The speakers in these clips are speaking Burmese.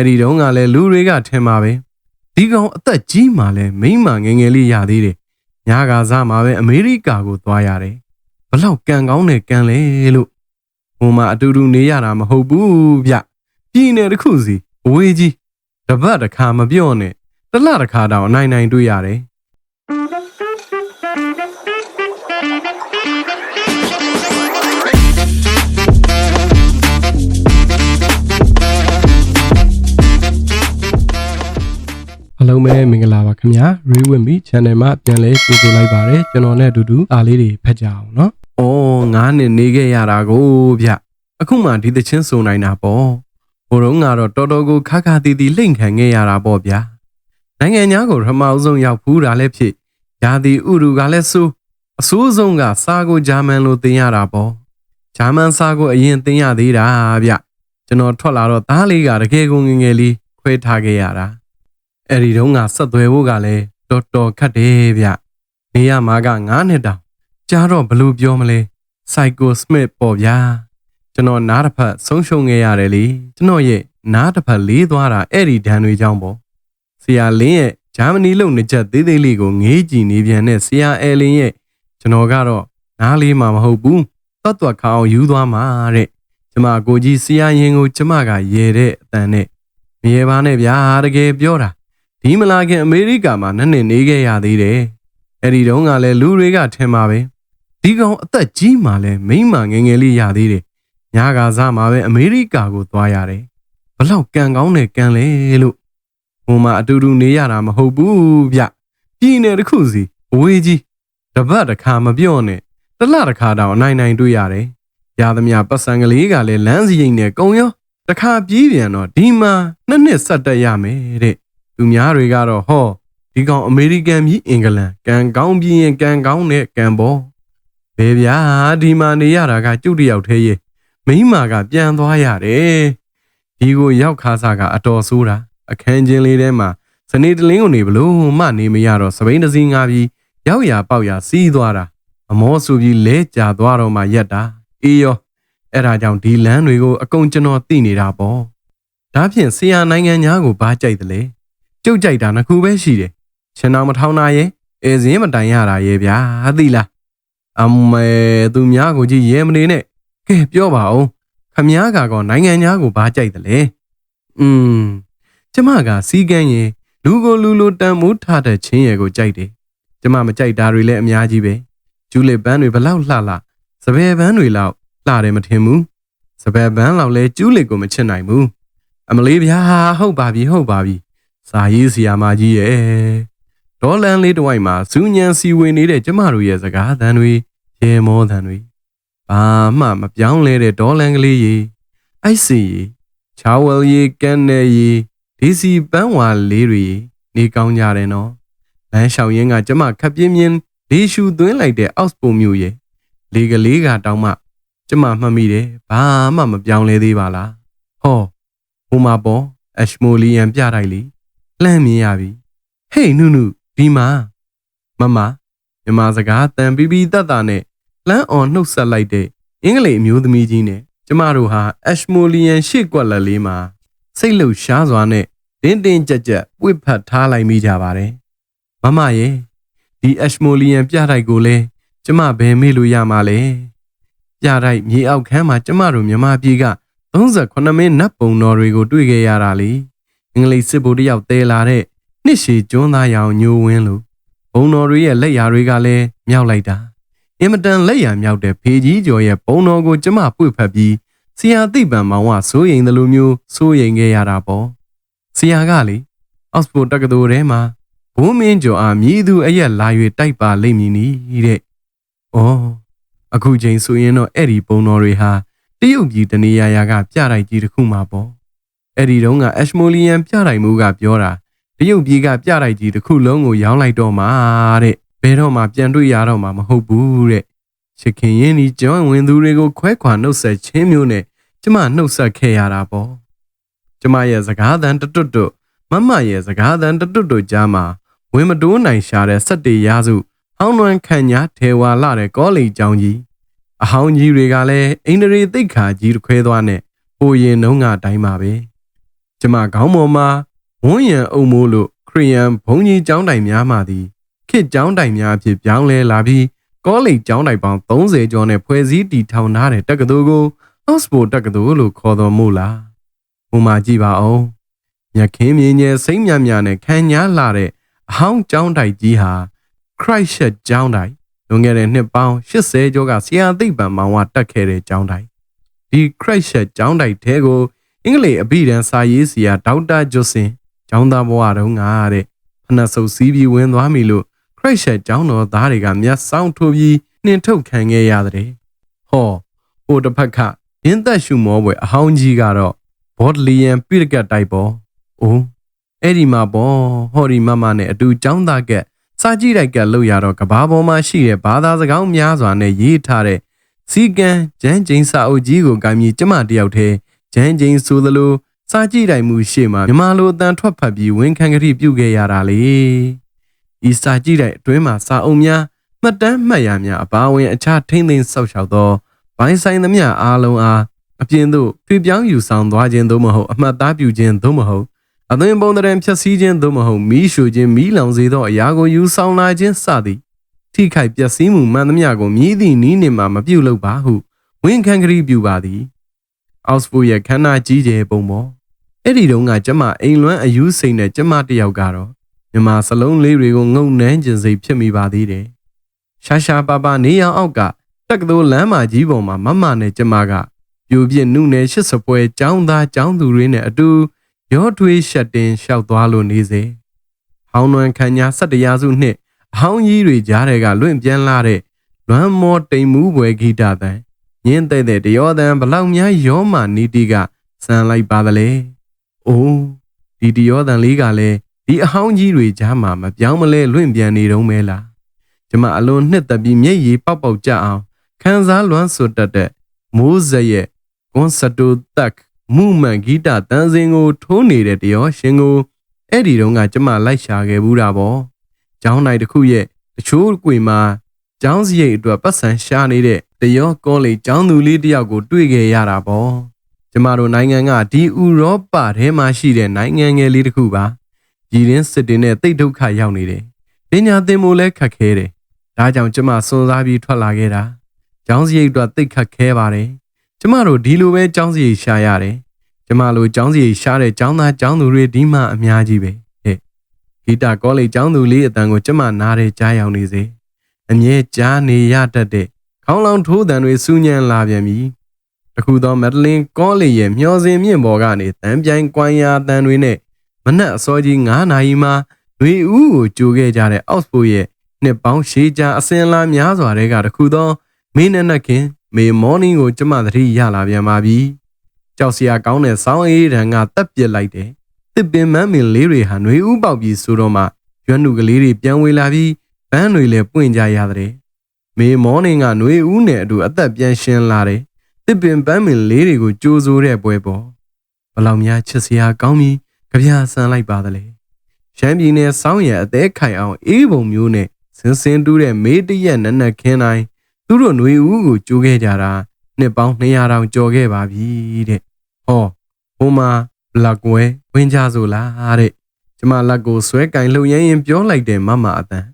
အဲ့ဒီတုန်းကလည်းလူတွေကထင်ပါပဲဒီကောင်အသက်ကြီးမှလည်းမိန်းမငယ်ငယ်လေးရသေးတယ်ညာကစားမှာပဲအမေရိကကိုသွားရတယ်ဘလောက်ကံကောင်းတဲ့ကံလေလို့ဟိုမှာအတူတူနေရတာမဟုတ်ဘူးဗျပြည်နယ်တစ်ခုစီအဝေးကြီးတပတ်တစ်ခါမပြော့နဲ့တစ်လတစ်ခါတောင်အနိုင်နိုင်တွေ့ရတယ် အလုံးပဲမင်္ဂလာပါခင်ဗျာ Ray with me channel မှာပြန်လဲကြိုဆိုလိုက်ပါတယ်ကျွန်တော်နဲ့အတူတူအားလေးတွေဖတ်ကြအောင်နော်။အော်ငါးနှစ်နေခဲ့ရတာကိုဗျ။အခုမှဒီသချင်းစုံနိုင်တာပေါ့။ဘိုးတော်ကတော့တော်တော်ကိုခါခါတီတီလှိမ့်ခံခဲ့ရတာပေါ့ဗျာ။နိုင်ငံသားကိုရမအောင်ဆုံးရောက်ဘူးတာလည်းဖြစ်။ယာတီဥရုကလည်းဆိုးအဆိုးဆုံးကစာကိုဂျာမန်လိုသင်ရတာပေါ့။ဂျာမန်စာကိုအရင်သင်ရသေးတာဗျ။ကျွန်တော်ထွက်လာတော့သားလေးကတကယ်ကိုငယ်ငယ်လေးခွဲထားခဲ့ရတာ။ အဲ့ဒီတုန်းကဆက်သွယ်ဖို့ကလည်းတော်တော်ခက်တယ်ဗျ။နေရမှာက9နှစ်တောင်ကြားတော့ဘလို့ပြောမလဲ။ Psycho Smith ပေါ့ဗျာ။ကျွန်တော်နားတစ်ဖက်ဆုံးရှုံးခဲ့ရတယ်လေ။ကျွန်တော်ရဲ့နားတစ်ဖက်လေးသွားတာအဲ့ဒီဒဏ်တွေကြောင့်ပေါ့။ဆရာလင်းရဲ့ဂျာမနီလုံနှစ်ချက်သေးသေးလေးကိုငေးကြည့်နေပြန်တဲ့ဆရာအဲလင်ရဲ့ကျွန်တော်ကတော့နားလေးမှမဟုတ်ဘူး။သွတ်သွတ်ခါအောင်ယူသွားမှာတဲ့။ကျမကိုကြီးဆရာရင်ကိုကျမကရေတဲ့အတန်နဲ့မရေပါနဲ့ဗျာတကယ်ပြောတာ ဒီမလာခင်အမေရိကမှာနှစ်နှစ်နေခဲ့ရသေးတယ်။အဲ့ဒီတုန်းကလည်းလူတွေကထင်ပါပဲ။ဒီကောင်အသက်ကြီးမှလည်းမိန်းမငယ်ငယ်လေးရသေးတယ်။ညာကစားမှာပဲအမေရိကကိုသွားရတယ်။ဘလောက်ကံကောင်းတဲ့ကံလေလို့ဟိုမှာအတူတူနေရတာမဟုတ်ဘူးဗျ။ပြည်နယ်တစ်ခုစီအဝေးကြီးတပတ်တစ်ခါမပြော့နဲ့တစ်လတစ်ခါတောင်အနိုင်နိုင်တွေ့ရတယ်။ရသမျှပတ်စံကလေးကလည်းလမ်းစီရင်နဲ့ကုံရောတစ်ခါပြေးပြန်တော့ဒီမှာနှစ်နှစ်ဆက်တက်ရမယ်တဲ့။ သူများတွေကတော့ဟောဒီကောင်အမေရိကန်ပြည်အင်္ဂလန်ကံကောင်းပြီးရင်ကံကောင်းတဲ့ကံပေါ်ဘယ်ဗျာဒီမှာနေရတာကကျုပ်တယောက်သေးရဲ့မိန်းမကပြန်သွားရတယ်ဒီကိုရောက်ခါစားကအတော်ဆိုးတာအခန်းချင်းလေးထဲမှာစနေတလင်းကိုနေဘလို့မှနေမရတော့စပိန်တစည်းငါပြီးရောက်ရပေါက်ရစီးသွားတာအမောဆူပြီးလဲကြသွားတော့မှရက်တာအေးရောအဲ့ဒါကြောင့်ဒီလမ်းတွေကိုအကုန်ကျွန်တော်သိနေတာပေါ့ဒါဖြင့်ဆရာနိုင်ငံသားကိုဘာကြိုက်တယ်လဲ ကျုပ်ကြိုက်တာနှစ်ခုပဲရှိတယ်။ရှင်တော်မထောင်းတာရဲ့အဲစင်းမတိုင်ရတာရဲ့ဗျာသိလား။အမေသူများကိုကြည့်ရဲမနေနဲ့။ကဲပြောပါဦး။ခမည်းကကောနိုင်ငံသားကိုဘာကြိုက်တယ်လဲ။อืมကျမကစီကန်းရင်လူကိုလူလိုတန်မိုးထားတဲ့ချင်းရဲ့ကိုကြိုက်တယ်။ကျမမကြိုက်တာတွေလည်းအများကြီးပဲ။ကျူးလစ်ပန်းတွေဘလောက်လှလှစပယ်ပန်းတွေလောက်လှတယ်မထင်ဘူး။စပယ်ပန်းလောက်လဲကျူးလစ်ကိုမချစ်နိုင်ဘူး။အမလေးဗျာဟုတ်ပါပြီဟုတ်ပါပြီ။ စာရေးဆရာမကြီးရဲ့ဒေါ်လန်လေးတစ်ဝိုက်မှာဇူညံစီဝင်နေတဲ့ကျမတို့ရဲ့စကားသံတွေရေမောသံတွေဘာမှမပြောင်းလဲတဲ့ဒေါ်လန်ကလေးရေအိုက်စီရေချာဝယ်ရေကန်နယ်ရေဒီစီပန်းဝါလေးတွေရေနေကောင်းကြတယ်နော်လမ်းလျှောက်ရင်းကကျမခပ်ပြင်းပြင်းလေရှူသွင်းလိုက်တဲ့အောက်စပုံမျိုးရေလေကလေးကတောင်းမှကျမမှတ်မိတယ်ဘာမှမပြောင်းလဲသေးပါလားဟောဟိုမှာပေါ်အရှမိုလီယန်ပြတိုက်လी လှမ်းမြင်ရပြီဟေးနုနုဒီမှာမမမြမစကားတန်ပီပီတတ်တာနဲ့လှမ်းအောင်နှုတ်ဆက်လိုက်တဲ့အင်္ဂလိပ်အမျိုးသမီးကြီးနဲ့ကျမတို့ဟာအရှမိုလီယန်ရှေ့ကွက်လက်လေးမှာစိတ်လှုပ်ရှားစွာနဲ့တင်းတင်းကြပ်ကြပ်ပွေ့ဖတ်ထားလိုက်မိကြပါတယ်မမရဲ့ဒီအရှမိုလီယန်ပြတိုက်ကိုလဲကျမဘယ်မေ့လို့ရမှာလဲပြတိုက်မြေအောက်ခန်းမှာကျမတို့မြမပြည်က38မိနစ်ပုံတော်တွေကိုတွေ့ခဲ့ရတာလေ အင်္ဂလိပ်စစ်ဗိုလ်တယောက်တဲလာတဲ့နှစ်ရှည်ကျွန်းသားရောင်ညိုဝင်းလို့ဘုံတော်တွေရဲ့လက်ရာတွေကလည်းမြောက်လိုက်တာအင်မတန်လက်ရာမြောက်တဲ့ဖေကြီးကျော်ရဲ့ဘုံတော်ကိုကျမပွေဖက်ပြီးဆရာသိပံမောင်ကစိုးရိမ်တယ်လို့မျိုးစိုးရိမ်ခဲ့ရတာပေါ့ဆရာကလေအောက်စဖို့တက္ကသိုလ်ထဲမှာဘုံမင်းကျော်အားမြည်သူအရက်လာ၍တိုက်ပါလိမ့်မည်နီတဲ့။အော်အခုချိန်ဆိုရင်တော့အဲ့ဒီဘုံတော်တွေဟာတရုတ်ပြည်တနေရာရာကပြတိုက်ကြီးတစ်ခုမှာပေါ့။ အဲ့ဒီတုန်းကအရှမိုလီယန်ပြတိုက်မှုကပြောတာတရုတ်ပြည်ကပြတိုက်ကြီးတစ်ခုလုံးကိုရောင်းလိုက်တော့မှာတဲ့။ဘယ်တော့မှပြန်တွေ့ရတော့မှာမဟုတ်ဘူးတဲ့။ချစ်ခင်ရင်ဒီကျွမ်းဝင်သူတွေကိုခွဲခွာနှုတ်ဆက်ခြင်းမျိုးနဲ့ကျမနှုတ်ဆက်ခဲ့ရတာပေါ့။ကျမရဲ့စကားသံတတွတ်တွတ်မမရဲ့စကားသံတတွတ်တွတ်ကြားမှာဝင်မတိုးနိုင်ရှာတဲ့စက်တေရာစုဟောင်းလွန်ခန့်ညာထေဝါလာတဲ့ကောလီကျောင်းကြီးအဟောင်းကြီးတွေကလည်းအိန္ဒြေသိက္ခာကြီးတစ်ခွဲသွားနဲ့ပိုရင်နှုံးကတိုင်းပါပဲ ကျမခေါင်းပေါ်မှာဝန်းရံအုံမိုးလို့ခရီးယန်ဘုံကြီးကျောင်းတိုင်များမှသည်ခေတ်ကျောင်းတိုင်များအဖြစ်ပြောင်းလဲလာပြီးကောလိပ်ကျောင်းတိုင်ပေါင်း30ကျော်နဲ့ဖွဲ့စည်းတည်ထောင်ထားတဲ့တက္ကသိုလ်ကိုအော့စဖို့တက္ကသိုလ်လို့ခေါ်တော်မူလားဟိုမှာကြည့်ပါဦးမြက်ခင်းမြင်းရဲ့စိမ့်မြမြနဲ့ခံညာလာတဲ့အဟောင်းကျောင်းတိုင်ကြီးဟာ Christchurch ကျောင်းတိုင်လွန်ခဲ့တဲ့နှစ်ပေါင်း80ကျော်ကဆရာသိပ္ပံမောင်ဝတက်ခဲ့တဲ့ကျောင်းတိုင်ဒီ Christchurch ကျောင်းတိုင်ထဲကို အင်္ဂလိပ်အဘိဓမ္မာစာရေးဆရာဒေါက်တာဂျွတ်စင်ကျောင်းသားဘဝတုန်းကတဲ့ဖနက်ဆုပ်စည်းပြီးဝင်သွားပြီလို့ Christchurch ကျောင်းတော်သားတွေကမျက်စောင်းထိုးပြီးနှင်ထုတ်ခံခဲ့ရတဲ့ဟောဟိုတစ်ဖက်ကရင်းသက်ရှုမောပွဲအဟောင်းကြီးကတော့ဘော့ဒလီယန်ပိရကတ်တိုက်ပေါ်အိုးအဲ့ဒီမှာပေါ့ဟော်ဒီမမနဲ့အတူကျောင်းသားကစာကြည့်တိုက်ကလောက်ရတော့ကဘာပေါ်မှာရှိတဲ့ဘာသာစကားများစွာနဲ့ရေးထားတဲ့စီကံဂျန်းကျင်းစာအုပ်ကြီးကိုကမ်းပြီးကျမတယောက်တည်း ဂျန်းကျင်းဆိုသလိုစာကြည့်တိုင်မှုရှေ့မှာမြမလိုအတန်ထွက်ဖက်ပြီးဝန်ခံကတိပြုခဲ့ရတာလေဤစာကြည့်တိုင်အတွင်းမှာစာအုပ်များမှတ်တမ်းမှတ်ရများအပါအဝင်အခြားထိမ့်သိမ်းဆောက်ရှောက်သောဘိုင်းဆိုင်သမျှအားလုံးအားအပြင်သို့ထွေပြောင်းယူဆောင်သွားခြင်းသို့မဟုတ်အမှတ်သားပြုခြင်းသို့မဟုတ်အသွင်ပုံတရံဖြည့်ဆည်းခြင်းသို့မဟုတ်မီးရှို့ခြင်းမီးလောင်စေသောအရာကိုယူဆောင်လာခြင်းစသည်ထိခိုက်ပျက်စီးမှုမှန်သမျှကိုမြည်သည့်နီးနှင့်မှမပြုတ်လုပ်ပါဟုဝန်ခံကတိပြုပါသည် အောက်စဖို့ရဲ့ခန္ဓာကြီးကျယ်ပုံပေါ်အဲ့ဒီတုန်းကကျမအိမ်လွမ်းအယူစိန်တဲ့ကျမတယောက်ကတော့မြမစလုံးလေးတွေကိုငုံနှမ်းကျင်စိတ်ဖြစ်မိပါသေးတယ်ရှာရှာပါပါနေရန်အောက်ကတက်ကတိုးလမ်းမကြီးပေါ်မှာမမနဲ့ကျမကပြိုပြစ်နုနယ်ရှစ်စပွဲចောင်းသားចောင်းသူတွေနဲ့အတူရောထွေးရှက်တင်လျှောက်သွားလို့နေစေဟောင်းနွမ်းခညာ၁၇ရာစုနှစ်အဟောင်းကြီးတွေကြားထဲကလွင့်ပြန်လာတဲ့လွမ်းမောတိမ်မှုပွဲဂီတတန် ညင်းတဲ့တဲ့တရောတန်ဘလောက်များရောမာနီတီကစံလိုက်ပါသလဲ။အိုးဒီတရောတန်လေးကလည်းဒီအဟောင်းကြီးတွေကြားမှာမပြောင်းမလဲလွင့်ပြန်နေတော့မဲလား။ကျမအလွန်နှစ်သက်ပြီးမျက်ရည်ပေါက်ပေါက်ကြအောင်ခန်းစားလွမ်းဆိုတတ်တဲ့မိုးစက်ရဲ့ကွန်ဆတ်တိုတက်မူမှန်ဂီတတန်စင်ကိုထိုးနေတဲ့တရောရှင်ကိုအဲ့ဒီတုန်းကကျမလိုက်ရှာခဲ့ဘူးတာပေါ့။ကျောင်းနိုင်တစ်ခုရဲ့တချို့ကွေမှာ ကျောင်းစရိတ်အတွက်ပတ်စံရှာနေတဲ့တရောကောလိကျောင်းသူလေးတယောက်ကို တွေ့ခဲ့ရတာပေါ့။ကျမတို့နိုင်ငံကဒီဥရောပထဲမှာရှိတဲ့နိုင်ငံငယ်လေးတစ်ခုပါ။ရည်ရင်းစစ်တင်နဲ့တိတ်ဒုက္ခရောက်နေတယ်။ပညာသင်ဖို့လဲခက်ခဲတယ်။ဒါကြောင့်ကျမစွန်စားပြီးထွက်လာခဲ့တာ။ကျောင်းစရိတ်အတွက်တိတ်ခက်ခဲပါတယ်။ကျမတို့ဒီလိုပဲကျောင်းစရိတ်ရှာရတယ်။ကျမလိုကျောင်းစရိတ်ရှာတဲ့ကျောင်းသားကျောင်းသူတွေဒီမှအများကြီးပဲ။ဟဲ့ဂီတာကောလိပ်ကျောင်းသူလေးအတန်ကိုကျမနားရဲကြားရောက်နေစေ။ အမြဲကြားနေရတတ်တဲ့ခေါင်းလောင်ထိုးတံတွေစူးညံလာပြန်ပြီ။တခုသောမက်ဒလင်ကောလီရဲ့မျောစင်မြင့်ပေါ်ကနေတံပြိုင်ကွမ်းရာတံတွေနဲ့မနက်အစောကြီး9နာရီမှာလူဦးကိုကြိုခဲ့ကြတဲ့အော့စ်ဖိုရဲ့နှစ်ပေါင်းရှည်ကြာအစဉ်လာများစွာတွေကတခုသောမင်းနဲ့နှက်ခင်မေမော်နင်းကိုကျမသတိရလာပြန်ပါပြီ။ကြောက်စရာကောင်းတဲ့ဆောင်းအေးတံကတက်ပစ်လိုက်တယ်။တစ်ပင်မမ်းမင်လေးတွေဟာຫນွေဥပေါက်ပြီးဆိုတော့မှရွှန်းနုကလေးတွေပြန်ဝေလာပြီး ဘန်းတွေလည်းပွင့်ကြရတဲ့။မေမော်နင်းကຫນွေဦးနဲ့အတူအသက်ပြန်ရှင်းလာတယ်။တစ်ပင်ပန်းမင်လေးတွေကိုကြိုးစိုးတဲ့ပွဲပေါ်။ဘလောက်များချစ်စရာကောင်းပြီးကြပြဆန်လိုက်ပါသလဲ။ရှမ်းပြည်နယ်စောင်းရအသေးခိုင်အောင်အေးပုံမျိုးနဲ့စင်စင်တူးတဲ့မေးတရက်နက်နက်ခင်းတိုင်းသူတို့ຫນွေဦးကိုကြိုးခဲ့ကြတာနှစ်ပေါင်း200တောင်ကျော်ခဲ့ပါပြီတဲ့ဟောဟိုမှာလက်ကွဲဝင်ကြဆိုလားတဲ့ကျမလက်ကိုဆွဲကင်လှုပ်ရင်းရင်ပြောလိုက်တယ်မမအတန်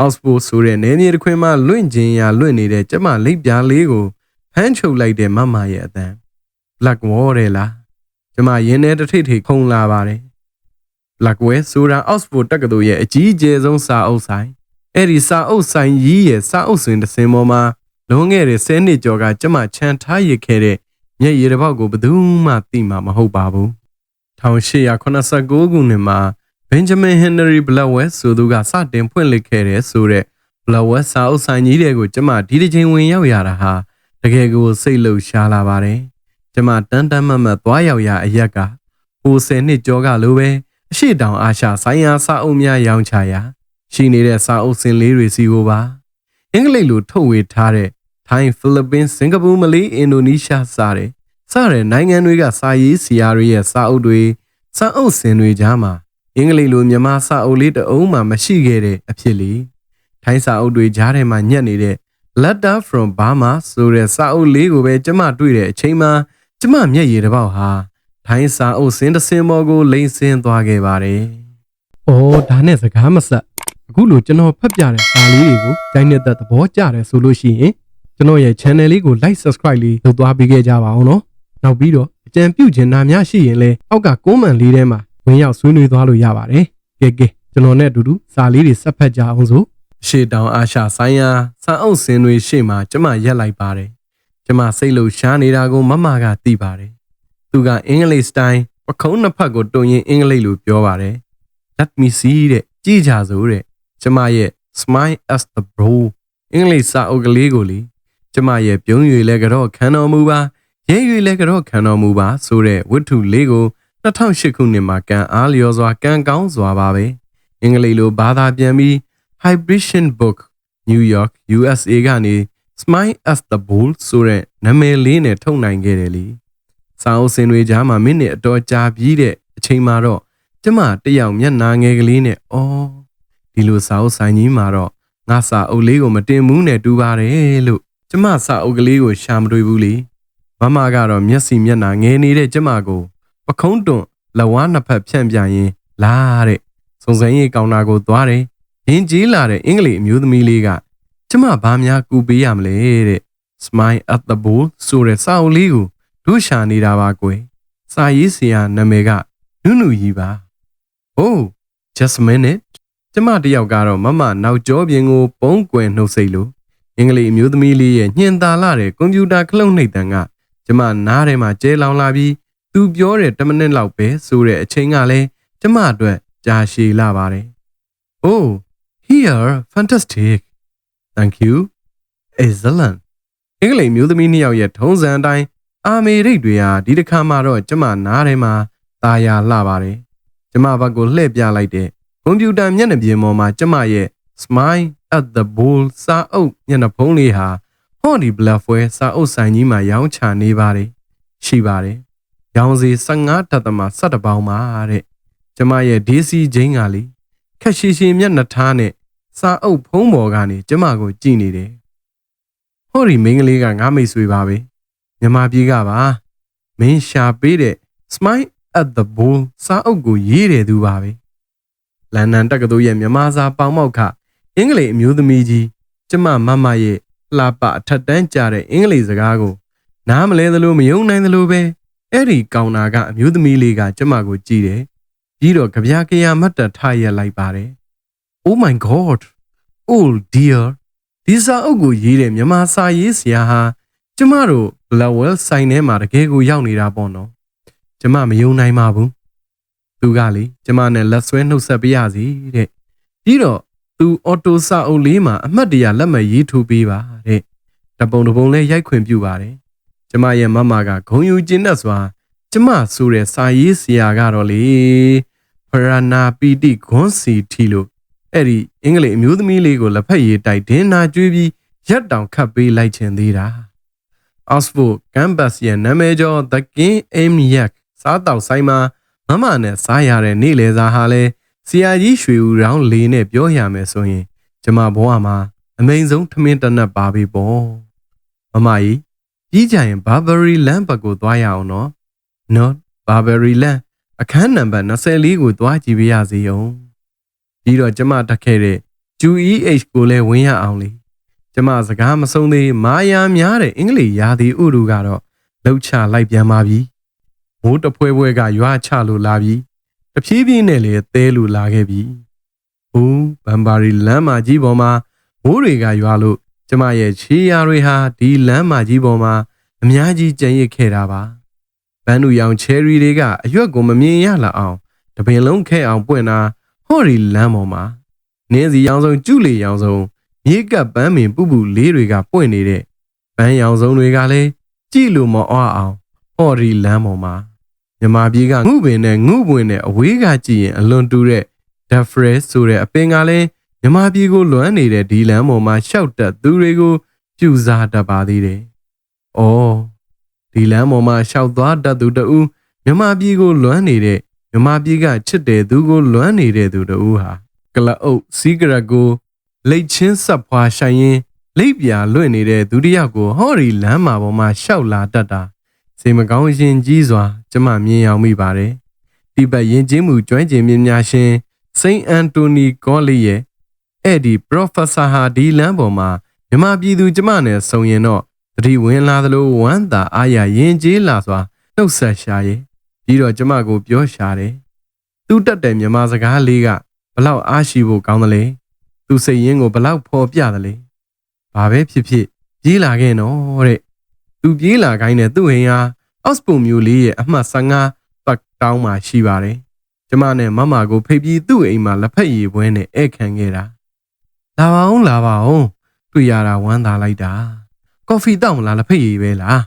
အောက်စပိုဆိုတဲ့နေမြေတစ်ခွင်မှာလွင့်ကျင်ရာလွင့်နေတဲ့ကျမလိပ်ပြားလေးကိုဖမ်းချုပ်လိုက်တဲ့မမရဲ့အတန်လက်ဝေါ်တယ်လားကျမရင်းနေတထိတ်ထိတ်ခုံလာပါတယ်လက်ကွဲဆိုတာအောက်စပိုတက္ကသိုလ်ရဲ့အကြီးအကျယ်ဆုံးစာအုပ်ဆိုင်အဲ့ဒီစာအုပ်ဆိုင်ကြီးရဲ့စာအုပ်စဉ်တစ်စင်ပေါ်မှာလွန်ခဲ့တဲ့10နှစ်ကျော်ကကျမချန်ထားရခဲ့တဲ့မျက်ရည်တစ်ပေါက်ကိုဘယ်သူမှသိမှာမဟုတ်ပါဘူး1889ခုနှစ်မှာ ဘင်ဂျမင်ဟင်နရီဘလက်ဝက်ဆိုသူကစတင်ဖွင့်လှစ်ခဲ့တဲ့ဆိုတဲ့ဘလက်ဝက်စာအုပ်ဆိုင်ကြီးတွေကိုကျမဒီတစ်ချိန်ဝင်ရောက်ရတာဟာတကယ်ကိုစိတ်လှုပ်ရှားလာပါတယ်ကျမတန်းတန်းမတ်မတ်သွားရောက်ရအရက်ကဟို10နှစ်ကျော်ကလိုပဲအရှိတောင်အာရှဆိုင်ရာစာအုပ်များရောင်းချရာရှိနေတဲ့စာအုပ်စင်လေးတွေစီကိုပါအင်္ဂလိပ်လိုထုတ်ဝေထားတဲ့ထိုင်းဖိလစ်ပင်းစင်ကာပူမလေးအင်ဒိုနီးရှားစတဲ့စတဲ့နိုင်ငံတွေကစာရေးဆရာတွေရဲ့စာအုပ်တွေစာအုပ်စင်တွေကြားမှာ အင်္ဂလိပ်လိုမြန်မာစာအုပ်လေးတအုံးမှမရှိခဲ့တဲ့အဖြစ်လေထိုင်းစာအုပ်တွေကြားထဲမှာညက်နေတဲ့ Letter from Burma ဆိုတဲ့စာအုပ်လေးကိုပဲကျမတွေ့တဲ့အချိန်မှာကျမမျက်ရည်တစ်ပေါက်ဟာထိုင်းစာအုပ်စင်းတစ်စင်းပေါ်ကိုလိမ့်ဆင်းသွားခဲ့ပါတယ်။အော်ဒါနဲ့စကားမဆက်အခုလိုကျွန်တော်ဖတ်ပြတဲ့စာလေးတွေကိုကြိုင်းနေတဲ့သဘောကျတယ်ဆိုလို့ရှိရင်ကျွန်တော်ရဲ့ channel လေးကို like subscribe လေးလုပ်သွားပေးခဲ့ကြပါအောင်နော်။နောက်ပြီးတော့အကြံပြုချင်တာများရှိရင်လည်းအောက်က comment လေးထဲမှာ ဝင်ရောက်ဆွေးနွေးသွားလို့ရပါတယ်။ကဲကဲကျွန်တော်နဲ့အတူတူစာလေးတွေဆက်ဖတ်ကြအောင်စို့။ရှေ့တောင်အာရှဆိုင်ရာစာအုပ်စင်တွေရှေ့မှာကျမရက်လိုက်ပါတယ်။ကျမစိတ်လှုပ်ရှားနေတာကိုမမကသိပါတယ်။သူကအင်္ဂလိပ်စတိုင်ပခုံးနှစ်ဖက်ကိုတုံရင်အင်္ဂလိပ်လိုပြောပါတယ်။ Let me see တဲ့ကြည့်ကြစို့တဲ့ကျမရဲ့ smile as the bro အင်္ဂလိပ်စာအုပ်ကလေးကိုလေကျမရဲ့ပြုံးရွေလဲကတော့ခံတော်မူပါရဲရွေလဲကတော့ခံတော်မူပါဆိုတဲ့ဝတ္ထုလေးကို 2008ခုနှစ်မှာကန်အားလျော်စွာကန်ကောင်းစွာပါပဲအင်္ဂလိပ်လိုဘာသာပြန်ပြီး Hybridation Book New York USA ကနေ Smile as the Bull ဆိုတဲ့နာမည်လေးနဲ့ထုတ်နိုင်ခဲ့တယ်လीစာအုပ်စင်တွေကြားမှာမိနစ်အတော်ကြာပြီးတဲ့အချိန်မှာတော့ကျမတယောက်မျက်နာငယ်ကလေးနဲ့အော်ဒီလိုစာအုပ်ဆိုင်ကြီးမှာတော့ငါစာအုပ်လေးကိုမတင်ဘူးနဲ့တူပါတယ်လို့ကျမစာအုပ်ကလေးကိုရှာမတွေ့ဘူးလေမမကတော့မျက်စိမျက်နာငယ်နေတဲ့ကျမကို ပခုံးတွန့်လက်ဝါးနှစ်ဖက်ဖြန့်ပြရင်လာတဲ့စုံစမ်းရေးကောင်တာကိုသွားတယ်ရင်းကြီးလာတဲ့အင်္ဂလိပ်အမျိုးသမီးလေးကကျမဘာများကူပေးရမလဲတဲ့ Smile at the Bull ဆိုတဲ့စာအုပ်လေးကိုတို့ရှာနေတာပါကွယ်စာရေးဆရာနာမည်ကနုနုကြီးပါ Oh just a minute ကျမတယောက်ကတော့မမနောက်ကျောပြင်ကိုပုံးကွယ်နှုတ်ဆက်လို့အင်္ဂလိပ်အမျိုးသမီးလေးရဲ့ညှင်သာလာတဲ့ကွန်ပျူတာခလုတ်နှိပ်တန်ကကျမနားထဲမှာကျဲလောင်လာပြီး သူပြောတဲ့10မိနစ်လောက်ပဲဆိုတဲ့အချိန်ကလည်းကျမအတွက်ကြာရှည်လာပါတယ်။ Oh here fantastic thank you excellent အင်္ဂလိပ်မျိုးသမီးနှစ်ယောက်ရဲ့ထုံးစံအတိုင်းအာမေရိတ်တွေဟာဒီတစ်ခါမှတော့ကျမနားထဲမှာตาယာလှပါတယ်။ကျမဘက်ကိုလှည့်ပြလိုက်တဲ့ကွန်ပျူတာမျက်နှာပြင်ပေါ်မှာကျမရဲ့ Smile at the Bull စာအုပ်မျက်နှာဖုံးလေးဟာဟော့ဒီဘလက်ဖွဲစာအုပ်ဆိုင်ကြီးမှာရောင်းချနေပါတယ်။ရှိပါတယ်။ ရောင်းစီ15တက်သမ17ပေါင်းပါတဲ့။ကျမရဲ့ DC ချင်းကလေခက်ရှိရှိမျက်နှာထားနဲ့စာအုပ်ဖုံးပေါ်ကနေကျမကိုကြည့်နေတယ်။ဟော့ဒီမိန်းကလေးကငါမိတ်ဆွေပါပဲ။မြမပြေးကပါ။မင်းရှာပေးတဲ့ Smile at the Bull စာအုပ်ကိုရေးတယ်သူပါပဲ။လန်ဒန်တက္ကသိုလ်ရဲ့မြန်မာစာပေါင်မောက်ခအင်္ဂလိပ်အမျိုးသမီးကြီးကျမမမရဲ့လှပအထက်တန်းကြတဲ့အင်္ဂလိပ်စကားကိုနားမလဲသလိုမယုံနိုင်သလိုပဲ အဲ့ဒီကောင်နာကအမျိုးသမီးလေးကကျမကိုကြည့်တယ်ပြီးတော့ကြပြားကရမတ်တထားရက်လိုက်ပါတယ် Oh my god Oh dear ဒီစာအုပ်ကိုရေးတဲ့မြန်မာစာရေးဆရာဟာကျမတို့ Blackwell ဆိုင်ထဲမှာတကယ်ကိုရောက်နေတာပေါ့နော်ကျမမယုံနိုင်ပါဘူးသူကလေကျမနဲ့လက်ဆွဲနှုတ်ဆက်ပေးရစီတဲ့ပြီးတော့သူအော်တိုစာအုပ်လေးမှာအမှတ်တရလက်မှတ်ရေးထိုးပေးပါတဲ့တပုံတပုံလဲရိုက်ခွင့်ပြုပါတယ် ကျမရဲ့မမကဂုံယူကျင်းတတ်စွာ ကျမဆိုတဲ့စာရေးဆရာကတော့လေဖရနာပီတိဂွန်စီထီလို့အဲ့ဒီအင်္ဂလိပ်အမျိုးသမီးလေးကိုလက်ဖက်ရည်တိုက်ဒင်းနာကျွေးပြီးရက်တောင်ခတ်ပေးလိုက်ခြင်းသေးတာ Oxford Campus ရဲ့နာမည်ကျော် The King Aim Yak စားတောက်ဆိုင်မှာမမနဲ့စားရတဲ့နေ့လယ်စာဟာလဲဆရာကြီးရွှေဦးရောင်းလေးနဲ့ပြောရမယ်ဆိုရင် ကျမဘဝမှာအမိန်ဆုံးထမင်းတနက်ပါပြီပေါ့မမကြီး ကြီးကြရင် Barbary Land ဘက်ကိုသွားရအောင်နော်နော် Barbary Land အခန်းနံပါတ်24ကိုသွားကြည့်ပြရစီအောင်ပြီးတော့ကျမတက်ခဲ့တဲ့ QEH ကိုလည်းဝင်ရအောင်လေကျမစကားမဆုံးသေးမာယာများတဲ့အင်္ဂလိပ်ရာသီဥတုကတော့လှုပ်ချလိုက်ပြန်ပါပြီမိုးတဖွဲဖွဲကရွာချလို့လာပြီတဖြည်းဖြည်းနဲ့လည်းသဲလို့လာခဲ့ပြီ။ဘူးဘမ်ဘာရီလမ်းမကြီးပေါ်မှာမိုးတွေကရွာလို့ ကျမရဲ့ခြေရာတွေဟာဒီလမ်းမကြီးပေါ်မှာအများကြီးကျန်ရစ်ခဲ့တာပါ။ဘန်းနူရောင်ချယ်ရီတွေကအရွက်ကိုမမြင်ရလောက်အောင်တပင်လုံးခဲအောင်ပွင့်တာဟော်ရီလမ်းပေါ်မှာနင်းစီရောင်စုံကျုလေရောင်စုံမြေကပ်ပန်းပင်ပူပူလေးတွေကပွင့်နေတဲ့ပန်းရောင်စုံတွေကလည်းကြည့်လို့မအောင်အောင်ဟော်ရီလမ်းပေါ်မှာမြမပြေးကငုပင်နဲ့ငုပွင့်နဲ့အဝေးကကြည့်ရင်အလွန်တူတဲ့ Defre ဆိုတဲ့အပင်ကလည်း မြမပြေးကိုလွမ်းနေတဲ့ဒီလမ်းပေါ်မှာရှောက်တက်သူတွေကိုပြူစားတတ်ပါသေးတယ်။အော်ဒီလမ်းပေါ်မှာရှောက်သွားတတ်သူတဦးမြမပြေးကိုလွမ်းနေတဲ့မြမပြေးကချစ်တဲ့သူကိုလွမ်းနေတဲ့သူတဦးဟာကလအုပ်စီးကရက်ကိုလိတ်ချင်းဆက်ဖွာဆိုင်ရင်လိပ်ပြာလွင့်နေတဲ့ဒုတိယကိုဟော်ရီလမ်းမှာပေါ်မှာရှောက်လာတတ်တာစိတ်မကောင်းရှင်ကြီးစွာကျမမြင်အောင်မိပါတယ်တိဘက်ယဉ်ကျေးမှုကျွမ်းကျင်မြင်များရှင်စိန့်အန်တိုနီကောလီရဲ့ အဲ့ဒီပရိုဖက်ဆာဟာဒီလမ်းပေါ်မှာမြမပြည်သူကျမနဲ့ဆုံရင်တော့သတိဝင်လာသလိုဝမ်းသာအားရရင်ကျေးလာစွာနှုတ်ဆက်ရှာရဲ့ပြီးတော့ကျမကိုပြောရှာတယ်သူ့တက်တဲ့မြမစကားလေးကဘလောက်အားရှိဖို့ကောင်းသလဲသူစိတ်ရင်းကိုဘလောက်ဖော်ပြသလဲဘာပဲဖြစ်ဖြစ်ပြေးလာခဲ့နော်တဲ့သူပြေးလာခိုင်းတဲ့သူ့ဟင်ဟာအော့စပုံမျိုးလေးရဲ့အမှတ်15ပတ်တောင်းမှရှိပါတယ်ကျမနဲ့မမကိုဖိတ်ပြီးသူ့အိမ်မှာလက်ဖက်ရည်ပွဲနဲ့ဧည့်ခံခဲ့တာ လာပါအောင်လာပါအောင်တွေ့ရတာဝမ်းသာလိုက်တာကော်ဖီတောက်မလားလက်ဖက်ရည်ပဲလား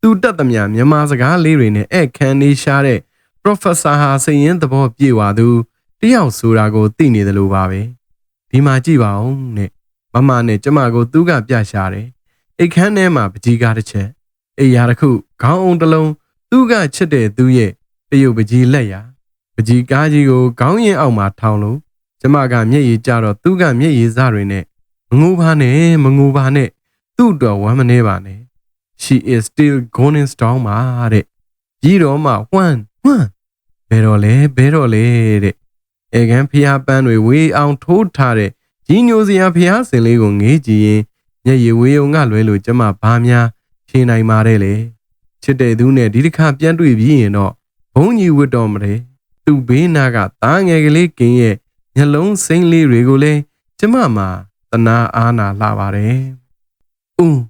သူတက်သမျှမြန်မာစကားလေးတွေနဲ့ဧည့်ခံနေရှာတဲ့ professor ဟာစိတ်ရင်းသဘောပြေဝသူတယောက်ဆိုတာကိုသိနေတယ်လို့ပါပဲဒီမှာကြည့်ပါဦးနဲ့မမနဲ့ကျမကိုသူကပြရှာတယ်အိတ်ခမ်းထဲမှာပကြီးကားတစ်ချက်အိယာတစ်ခုခေါင်းအောင်တစ်လုံးသူကချစ်တဲ့သူရဲ့တရုပ်ပကြီးလက်ရာပကြီးကားကြီးကိုခေါင်းရင်အောက်မှာထောင်လို့ ကျမကမျက်ရည်ကျတော့သူကမျက်ရည်စတွေနဲ့မငိုပါနဲ့မငိုပါနဲ့သူ့အတွက်ဝမ်းမနေပါနဲ့ she is still going strong ပါတဲ့ကြီးတော်မှဝမ်းဝမ်းဘယ်တော့လဲဘယ်တော့လဲတဲ့အေကန်ဖျားပန်းတွေဝေးအောင်ထိုးထားတဲ့ကြီးညိုစရာဖျားစင်လေးကိုငေးကြည့်ရင်မျက်ရည်ဝေးုံကလွဲလို့ကျမဘာများဖြေနိုင်ပါတဲ့လေချစ်တဲ့သူနဲ့ဒီတစ်ခါပြန်တွေ့ပြီးရင်တော့ဘုံကြီးဝတ်တော်မလဲသူ့ဘေးနာကသားငယ်ကလေးကင်းရဲ့ မျက်လုံးစိမ့်လေးတွေကိုလည်းကျမမှာတနာအားနာလာပါတယ်။ဦး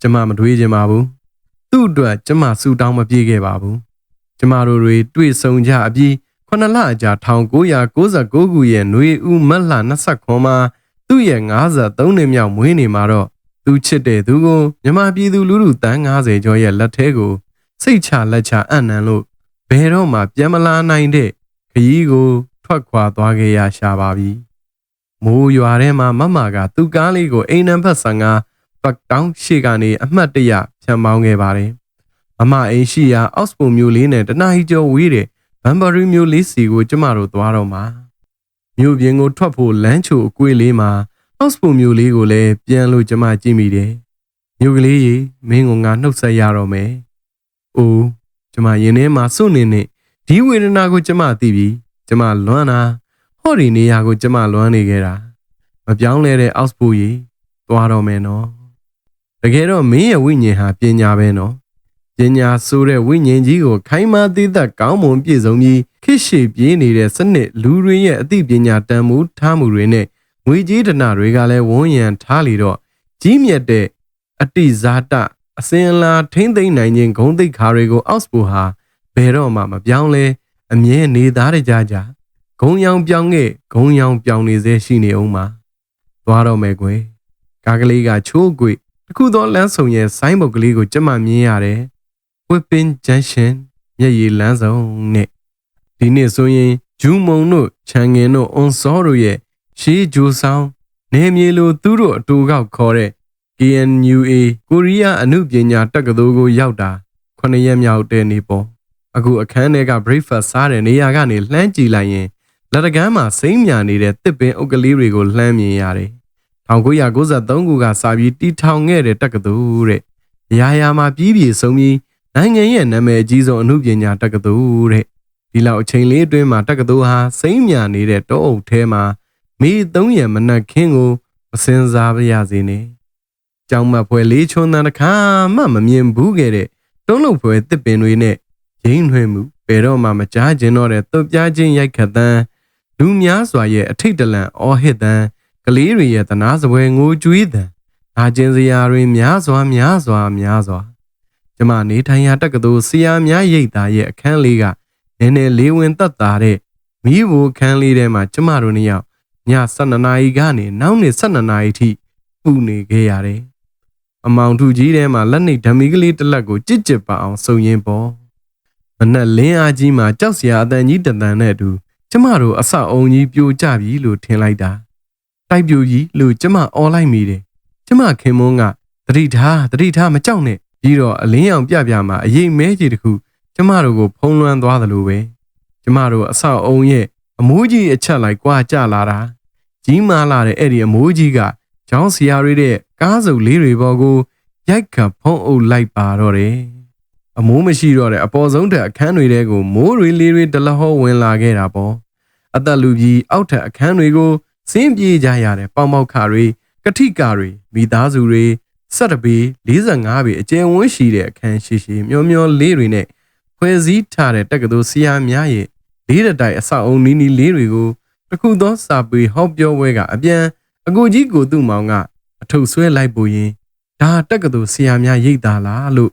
ကျမမတွေးချင်ပါဘူး။သူ့အတွက်ကျမဆူတောင်းမပြေခဲ့ပါဘူး။ကျမတို့တွေတွေ့ဆုံကြအပြီးခုနှစ်လအကြာ1999ခုရဲ့ຫນွေဦးမတ်လ29မှာသူ့ရဲ့53နှစ်မြောက်မွေးနေ့မှာတော့သူချစ်တဲ့သူကိုမြမပြည်သူလူထုတန်း90ကျော်ရဲ့လက်ထဲကိုစိတ်ချလက်ချအံ့နံလို့ဘယ်တော့မှပြန်မလာနိုင်တဲ့ခရီးကို ထွက်ခွာသွားခဲ့ရရှာပါပြီ။မိုးရွာထဲမှာမမကသူ့ကားလေးကိုအိမ်နံပါတ်15ပတ်တောင်းရှေ့ကနေအမှတ်တရဖြန့်မောင်းခဲ့ပါတယ်။မမအိမ်ရှိရာအော့စပုံမျိုးလေးနဲ့တနားဟီကျော်ဝေးတဲ့ဘန်ဘရီမျိုးလေးစီကိုကျမတို့သွားတော့မှာ။မြို့ပြင်ကိုထွက်ဖို့လမ်းချိုအကွေးလေးမှာအော့စပုံမျိုးလေးကိုလည်းပြန်လို့ကျမကြည့်မိတယ်။မြို့ကလေးကြီးမင်းကငါနှုတ်ဆက်ရတော့မယ်။အိုးကျမရင်ထဲမှာစွန့်နေနဲ့ဒီဝေဒနာကိုကျမသိပြီ။ ကျမလွမ်းတာဟော့ဒီနေရာကိုကျမလွမ်းနေခဲ့တာ။မပြောင်းလဲတဲ့အော့စပူကြီးသွားတော့မယ်နော်။တကယ်တော့မင်းရဲ့ဝိညာဉ်ဟာပညာပဲနော်။ပညာဆိုတဲ့ဝိညာဉ်ကြီးကိုခိုင်းမာသေးသက်ကောင်းမွန်ပြည့်စုံပြီးခိရှိပြေးနေတဲ့စနစ်လူတွေရဲ့အသိပညာတန်မှုထားမှုတွေနဲ့ငွေကြေးဒဏတွေကလည်းဝန်းရံထားလေတော့ကြီးမြတ်တဲ့အတိဇာတအစင်လာထိမ့်သိမ့်နိုင်ခြင်းဂုံသိက္ခာတွေကိုအော့စပူဟာဘယ်တော့မှမပြောင်းလဲ အမြဲနေသားကြကြဂုံရောင်ပြောင်းခဲ့ဂုံရောင်ပြောင်းနေစေရှိနေအောင်ပါသွားတော့မယ်ကွယ်ကားကလေးကချိုးကွေတခုသောလမ်းဆုံရဲ့ဆိုင်းဘုတ်ကလေးကိုကြက်မှမြင်ရတယ်ဝစ်ပင်ဂျန်ရှင်မျက်ရည်လမ်းဆောင်နဲ့ဒီနေ့ဆိုရင်ဂျူးမုံတို့ချန်ငင်တို့အွန်စောတို့ရဲ့ရှေးဂျိုဆောင်နေမြေလိုသူတို့အတူကောက်ခေါ်တဲ့ KNUA ကိုရီးယားအမှုပညာတက္ကသိုလ်ကိုရောက်တာ9ရက်မြောက်တဲ့နေ့ပေါ့ အခုအခန်းထဲက breakfast စားတဲ့နေရာကနေလှမ်းကြည့်လိုက်ရင်လက်တကမ်းမှာစိမ့်မြနေတဲ့တစ်ပင်အုပ်ကလေးတွေကိုလှမ်းမြင်ရတယ်1993ခုကစာပြီးတီထောင်ခဲ့တဲ့တက္ကသိုလ်တဲ့။ရာရာမှာပြီးပြေဆုံးပြီးနိုင်ငံရဲ့နာမည်အကြီးဆုံးအမှုပညာတက္ကသိုလ်တဲ့။ဒီလောက်အချိန်လေးအတွင်းမှာတက္ကသိုလ်ဟာစိမ့်မြနေတဲ့တောအုပ်ထဲမှာမေ3ရက်မနက်ခင်းကိုမစင်စားပါရစေနဲ့။ကြောင်မဖွဲလေးချွန်းတန်းတစ်ခါမှမမြင်ဘူးခဲ့တဲ့တုံးလုံးဖွဲတစ်ပင်တွေနဲ့ ရင်းထွေးမှုဘယ်တော့မှမကြားကျင်တော့တဲ့တုတ်ပြားချင်းရိုက်ခတ်တန်းလူများစွာရဲ့အထိတ်တလန့်အော်ဟစ်တန်းကလေးတွေရဲ့တနာစပွဲငိုကြွေးတန်းအာကျင်စရာတွေများစွာများစွာများစွာကျမနေထိုင်ရာတက္ကသိုလ်ဆရာများရိပ်သားရဲ့အခန်းလေးကနည်းနည်းလေးဝင်သက်သာတဲ့မိဖို့ခန်းလေးထဲမှာကျမတို့နှစ်ယောက်ည12နာရီကနေနောက်နေ့12နာရီထိပူနေခဲ့ရတယ်။အမောင်ထုကြီးထဲမှာလက်နှိပ်ဓမီကလေးတစ်လက်ကိုကြစ်ကြစ်ပါအောင်စုံရင်ပေါ်။မ နက်လင်းအားကြီးမှာကြောက်စရာအတန်ကြီးတန်နဲ့အတူကျမတို့အဆောက်အုံကြီးပြိုကျပြီလို့ထင်လိုက်တာ။တိုက်ပြိုကြီးလို့ကျမအော်လိုက်မိတယ်။ကျမခင်မွန်းကတတိထားတတိထားမကြောက်နဲ့ပြီးတော့အလင်းရောင်ပြပြမှာအရေးမဲကြီးတခုကျမတို့ကိုဖုံးလွှမ်းသွားသလိုပဲ။ကျမတို့အဆောက်အုံရဲ့အမိုးကြီးအချက်လိုက်ကွာကြလာတာကြီးမားလာတဲ့အဲ့ဒီအမိုးကြီးကကျောင်းဆရာတွေတဲ့ကားစုပ်လေးတွေပေါ်ကိုရိုက်ခတ်ဖုံးအုပ်လိုက်ပါတော့တယ် အမိုးမရှိတော့တဲ့အပေါ်ဆုံးထက်အခန်းတွေထဲကိုမိုးတွေလေးတွေဒလဟောဝင်လာခဲ့တာပေါ့အသက်လူကြီးအောက်ထက်အခန်းတွေကိုစင်းပြေးကြရတဲ့ပေါမောက်ခတွေကတိကာတွေမိသားစုတွေဆက်တပေ45ပေအကျယ်ဝန်းရှိတဲ့အခန်းရှိရှိမျောမျောလေးတွေနဲ့ဖွဲ့စည်းထားတဲ့တက္ကသိုလ်ဆရာများရဲ့လေးတတိုက်အဆောက်အုံနီးနီးလေးတွေကိုတစ်ခုသောစာပေဟောပြောပွဲကအပြန်အကိုကြီးကိုသူ့မောင်ကအထုပ်ဆွဲလိုက်ပို့ရင်ဒါတက္ကသိုလ်ဆရာများရိတ်တာလားလို့